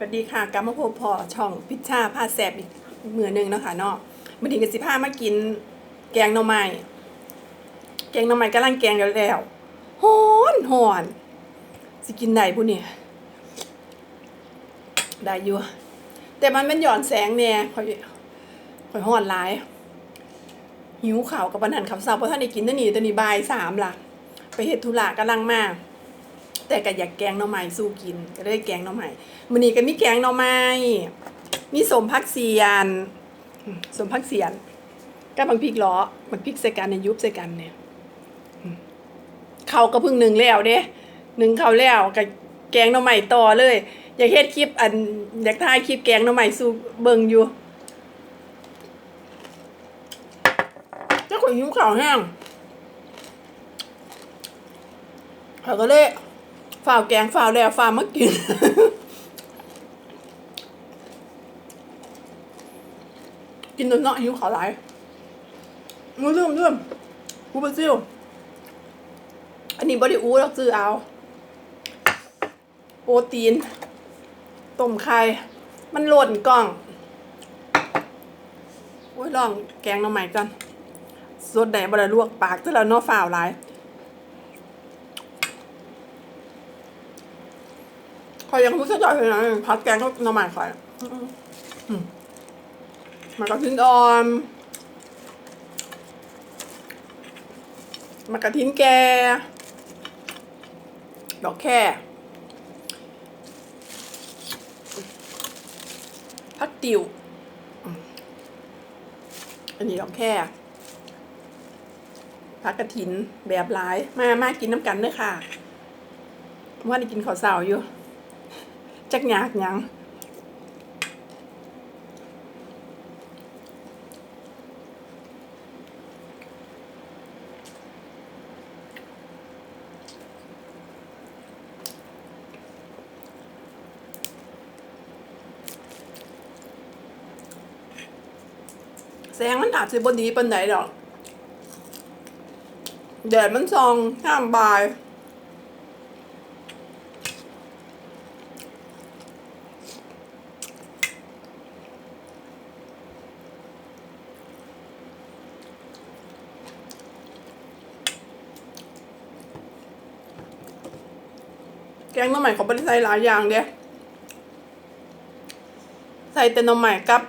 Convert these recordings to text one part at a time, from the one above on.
สวัสดีค่ะกลับมาพบพอช่องพิชชาผ้าแสบอีกมือหนึ่งเนาะคะเนาะมาถึงกับสิผ้ามากิน แกงหน่อไม้แกงหน่อไม้กำลังแกงแล้วแล้วหอนหอนสิกินได้ผู้เนี่ยได้อยู่แต่มันเป็นหย่อนแสงเนี่ยคอยคอยหอนหลาย หิวข่าวกับบันหันขับเศร้าเพราะท่านได้กินตัวนี่ตัวนี่บ่ายสามล่ะ ไปเฮ็ดธุระกำลังมาก แต่ก็อยากแกงหน่อไม้สู้กิน ก็เลยแกงหน่อไม้มื้อนี้ก็มีแกงหน่อไม้มีสมพักเสียนสมพักเสียนกับางพริกล้อบางพริกใส่กันเนี่ยยุบใส่กันเนี่ยเขาก็พิ่งหนึ่งแล้วเด้หนึ่งเขาแล้วก็แกงหน่อไม้ต่อเลย อยากเฮ็ดคลิปอันอยากถ่ายคลิปแกงหน่อไม้สู้เบิ่งอยู่เจ้าของหิวข้าวแห้งเขาก็เลย ฝ่าวแกงฝ่าวแล้วฝ่าวมากิน กินจนเนาะหิวขาวหลายมือเริ่มเริ่มกูไปซิวอันนี้บไดิอูเราซื้อเอา โปรตีน ต้มไข่ มันหล่นกล่อง โอ้ยลองแกงหน่อใหม่ก่อนสดแดดบไดลวกปากที่เราเนาะฝ่าวหลาย ขอยยังรู้สึกจ่อยเลยนะพัดแกงก็หน่อใหม่ขอยมันกระทินอ่อนมันกระทิ้นแก ดอกแค่พักติวอันนี้ดอกแค่พักกระถินแบบหลาย มามากินน้ำกันเด้อค่ะว่าได้กินข้าวเสาอยู่ จักหยากยังแสงมันอาจจะบนดีปานไหนดอกแดดมันส่องห้ามบาย กงน้ำใหม่เขาเป็นใส่หลายอย่างเดียใส่แต่หน้ำใหม่กับ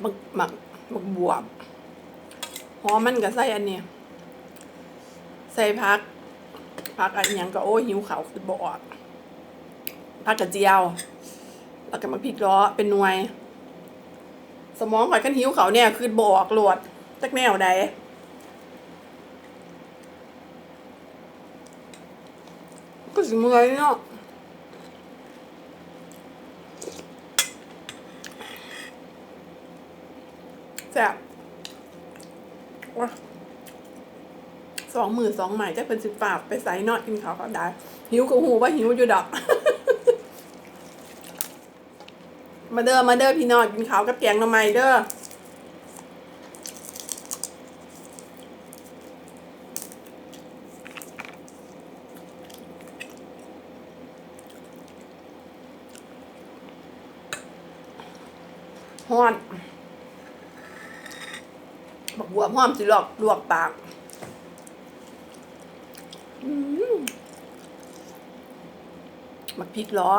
หมักหมักหมักบวบหอมมันก็ใส่อันเนี้ยใส่พักพักอันยังก็โอ้หิวเขาวคือบอกพักกระเจียวแล้วก็มาพริกล้อเป็นหน่วย สมองข่อยกันหิวเขาเนี่ยคือบอกหลดจักแนวใด สิเมื่อยเนาะแซ่บว้าสองมือสองใหม่จะเป็นสิบปากไปใส่เนอดกินข้าวก็ได้ หิวกับหูว่าหิวอยู่ดอก มาเด้อมาเด้อพี่นองกินข้าวกับแกงหน่อไม้เด้อ ฮ้อนบอกบัว หอมสิลอกลวกปากมักพริกล้อ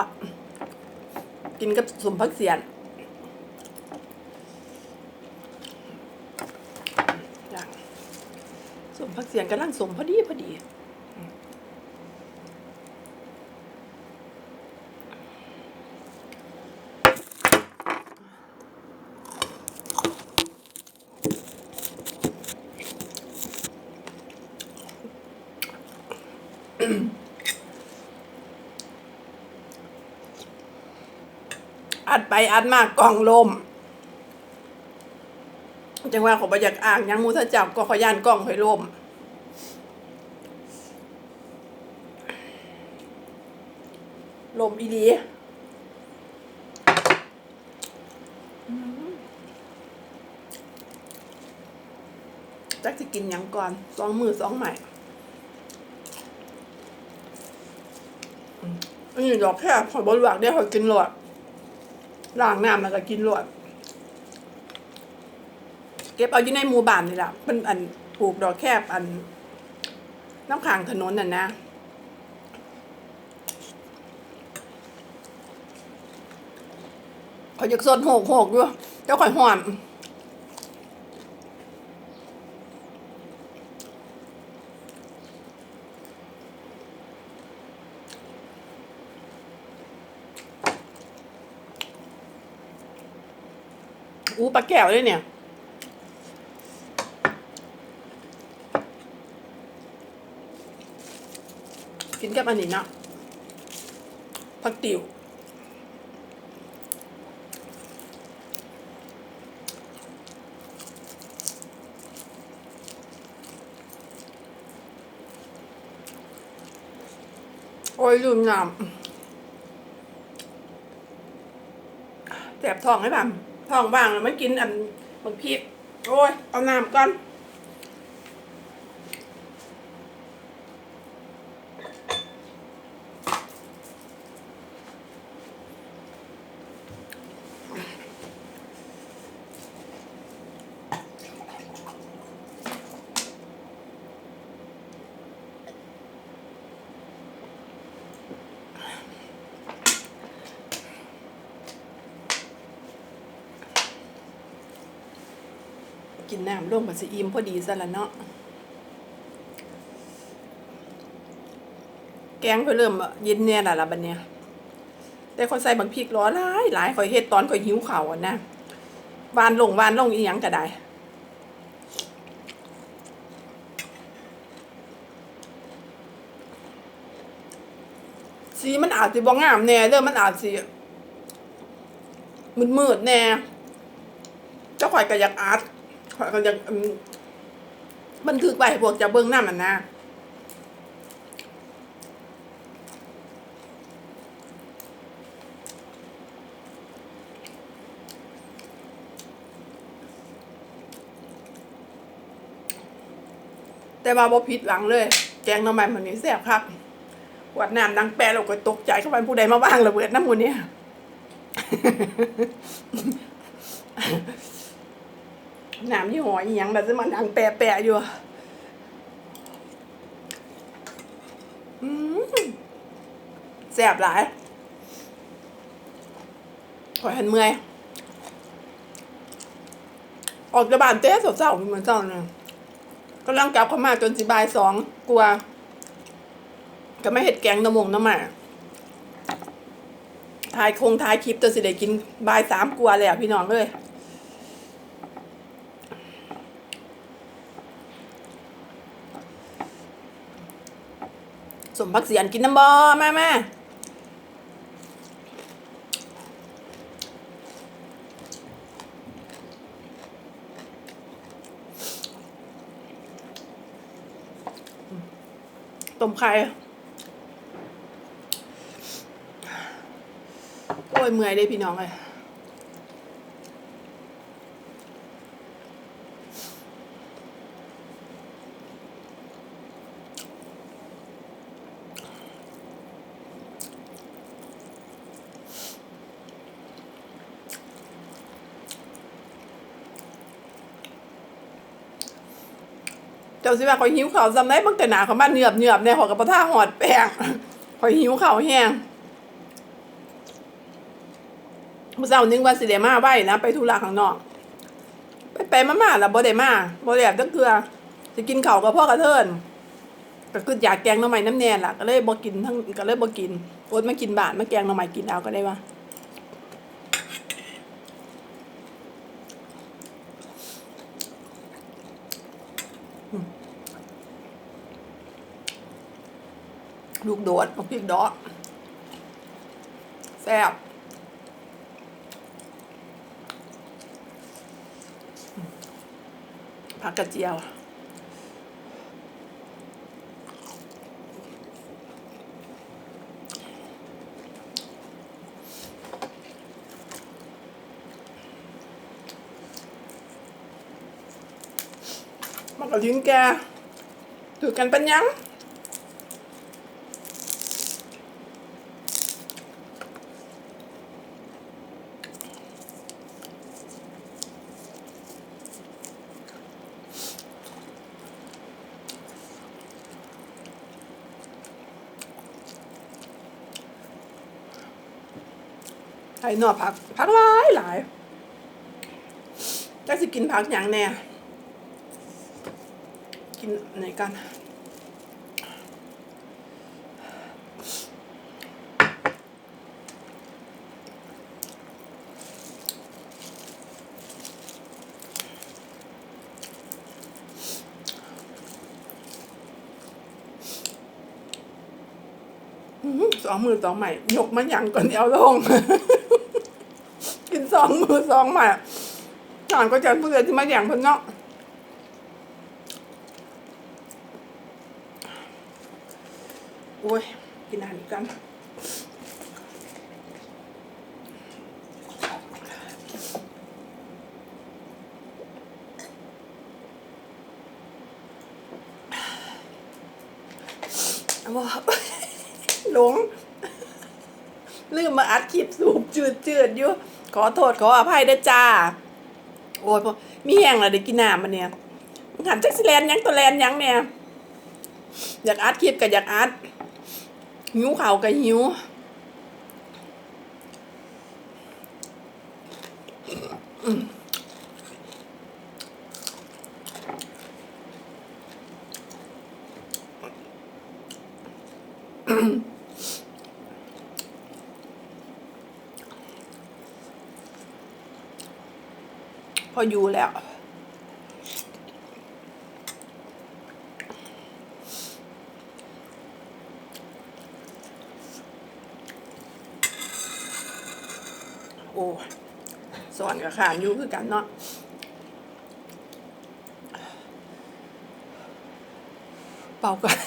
กินกับสมพักเสียนอย่างสมพักเสียงกำลังสมพอดีพอดี อัดไปอัดมากกล่องลมจังว่าขอไปอยากอ่างยังมูถ้าจับก็ขอยานกล่องหอยลมลมอีดีจักจะกินยังก่อนสองมือสองใหม่ อันนี้ดอกแค่หอยบอลวกได้หอยกินหลอดล้างน้ำแล้วก็กินหลอดเก็บเอาอยู่ในหมู่บ้านนี่แหละเป็นอันปลูกดอกแคบอันน้ำขางถนนน่ะนะเขาจะสดโหกโหกด้วยเจ้าข่อยหอม อู้ปลาแก้วเลยเนี่ย กินกับอันนี้เนาะผักติ๋วโอ้ยลืมน้ำแสบท้องให้ป่ะ ท้องบ้างแล้วมันกินอันบางพีโอ้ยเอาน้ำก่อน กินน้ำลงมันสิอิ่มพอดีซะละเนาะแกงก็เริ่มเย็นเนี่ยแหละละบัดเนี่ยแต่คนใส่บางพริกร้อหลายหลายข่อยเฮ็ดตอนข่อยหิวเข้าวอะนะวานลงวานลงอีหยังก็ได้สีมันอาจสิบ่งามแน่เด้อมันอาจสิมืดๆแน่เจ้าข่อยก็อยากอาร์ต ข่อก็ยากอืมบันทึกไว้ให้พวกจะเบิ่งหน้ำมันนะแต่ว่าบ่ผิดหวังเลย แกงน่อไม้มันนี้แซ่บครับขวดน้ำดังแปรเราก็ตกใจเข้าไปผู้ใดมาบ้างระเบิดน้ำมูเนี่ย น้ำยี่ห้ออีหยังแบบจะมันดังแปรแปรอยู่อืมแซ่บหลายขอยหันเมื่อย ออกจากบ้านเต้สาวๆเหมือนเจ้าเนี่ยกำลังกลับเข้ามาจนสิบายสองกลัว ก็ไม่เห็ดแกงน้ำมงน้ำหมาถ่ายคงถ่ายคลิปจนสิได้กินบายสามกลัวเลยอะพี่น้องเลย สมพักเสียนกินน้ำบอแม่แม่ต้มไข่โอ้ยเมื่อยเลยพี่น้องเลย จ้าสิว่าขอยหิวข้าวจำได้บางแต่หนาเขามาเหนือบเหนือบเนี่ยขอยกับปะท่าหอดแป้งขอยหิวข้าวแห้งเมื่อเช้านึกว่าสิเดมาไหวนะ ไปธุระข้างนอก ไปไปมามาแล้วบ่ได้มาบ่ได้แบบตั้งเกลือจะกินข้าวกับพ่อกระเทินก็คืออยากแกงหน่อไม้น้ำแน่ล่ะก็เลยบ่กินทั้งก็เลยบ่กินโอดมากินบาทมาแกงหน่อไม้กินเอาก็ได้ว่า ลูกโดดบักพริกดอกแซ่บผักกระเจียวมันก็ลิ้นแกถือกันเป็นยัง ข่นอกผักผักหลายหลายจะสิกินผักอย่างแน่กินไหนกันสองมือสองใหม่ยกมันยังก่อนเดียวลง องมือสองหม่จานก็จะเพื่อที่มาอย่างพิ่นเนาะโอ้ยกินอาหารกันว้าหลงลืมมาอัดคลิปสูบจืดจืดๆอยู่ ขอโทษขออภัยด้วยจ้า โอ้ยพอมีแห้งแล้วได้กินน้ำมันเนี่ยหันจักสิแลนยังตัวแลนยังเนี่ยอยากอัดคลิปก็อยากอัดหิวเข่ากับหิว ออยู่แล้ว โอ้สอนกับขานอยู่คือกันเนาะเป่ากัน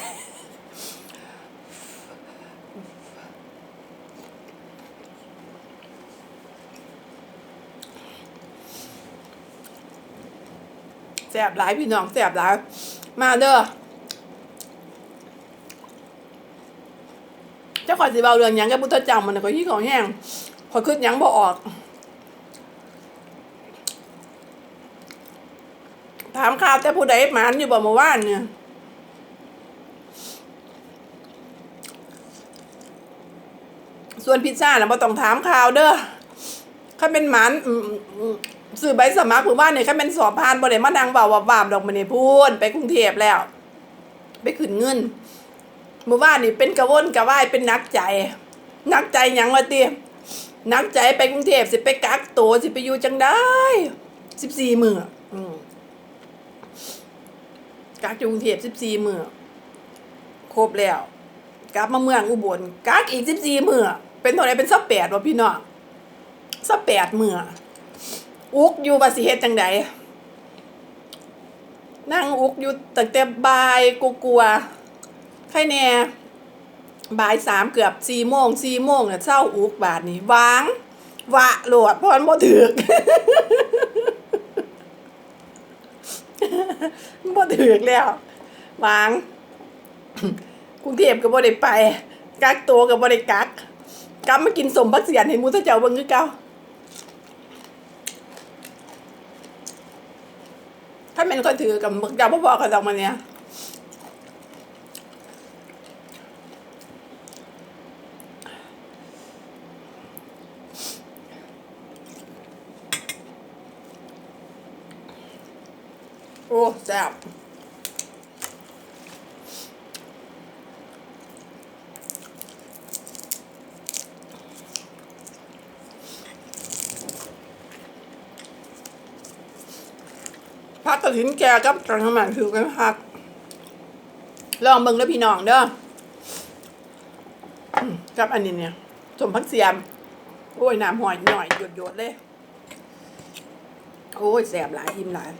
แสบหลายพี่น้องแสบหลายมาเด้อเจ้าขอสิเบาเรื่องยังกับพุทธเจ้ามันน่ะขอยขี้ของแห้งขอยคืดหยังบ่ออก ถามข่าวแต่ผู้ใดหมานอยู่บ่เมื่อวานเนี่ยส่วนพิซซ่าน่ะบ่ต้องถามข่าวเด้อถ้าเป็นหมาน อืมอืมซื้อใบสมัครผู้บ้านเนี่ยถ้าเป็นสอบผ่านบ่ได้มาดังเบาว่าบาบดอกมันนี่ยพูนไปกรุงเทพแล้ว ไปขึ้นเงินเมื่อวานี่เป็นกระวนกระวายเป็นนักใจ นักใจยังวะเตี้ยนักใจไปกรุงเทพสิไปกักตัวสิไปอยู่จังได้สิบสี่มืออืมกักอยู่กรุงเทพสิบสี่มือครบแล้ว กลับมาเมืองอุบลกักอีกสิบสี่มือเป็นเท่าไหรเป็นสักแปดวะพี่น้องสักแปดมือ อุกอยู่ภาษีเฮ็ดจังใดนั่งอุกอยู่ตั้งแต่บ่ายกูกลัวๆใครแน่บ่ายสามเกือบสี่โมงสี่โมงเนี่ยเศร้าอุกบาทนี่วางวะโหลดพรบ่ถือกบ่ถือกแล้ววางกรุงเทพก็บ่ได้ไป กักตัวก็บ่ได้กักกลับมากินสมบักเสียนเห็นมูทะเจ้าเบิ่งคือเก่า ถ้าเป็นคนถือกับมึกเจ้าบ่อกกันดอกมันเนี่ยโอ้แซ่บ ระถินแกกับจังหมันคือกันพักลองเบิ่งแล้วพี่น้องเด้อกับอันนี้เนี่ยสมพักเสียม โอ้ยน้ำหอยหน่อยหยดหยดๆเลย โอ้ยแสบหลายอิ่มหลาย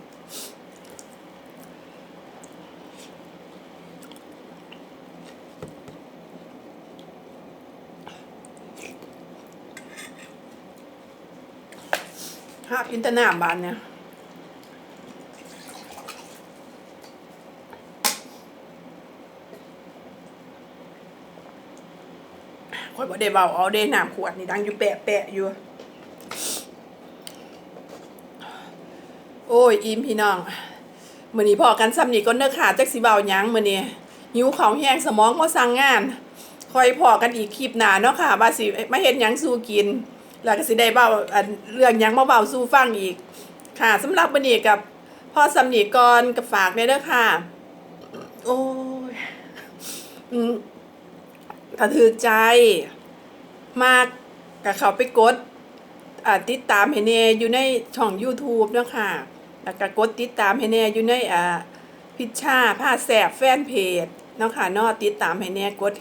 หาบอินเตอร์น้ำบานเนี่ย ค่อยบ่ได้เบาเอาเด้น้ำขวดนี่ดังอยู่แปะแปะอยู่ โอ้ยอิมพี่น้องมื้อนี้พอกันซ้ำนี่ก็เนื้อขาดจักสิเบาหยังมื้อนี้หิวข้าแห้งสมองบ่สั่งงาน คอยพอกันอีกคลิปหนาเนาะค่ะว่าสิมาเฮ็ดหยังสู่กิน แล้วก็สิได้เบาอันเรื่องยังมาเบาสู่ฟังอีก ค่ะสำหรับวันนี้กับพ่อสำนี่กรกับฝากในเด้อค่ะ โอ้ยอืม กระถือใจ มากกับเขาไปกดติดตามให้แน่อยู่ในช่อง YouTube เนาะค่ะแล้วก็กดติดตามให้แน่อยู่ในอ่าพิชชาผ้าแสบแฟนเพจเนาะค่ะนอติดตามให้แน่กด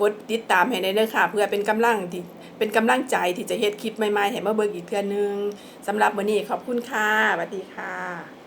กดติดตามให้แน่เด้อค่ะ เพื่อเป็นกำลังที่เป็นกำลังใจที่จะเฮ็ดคลิปใหม่ๆให้มาเบิ่งอีกเทื่อนึงสำหรับวันนี้ขอบคุณค่ะสวัสดีค่ะ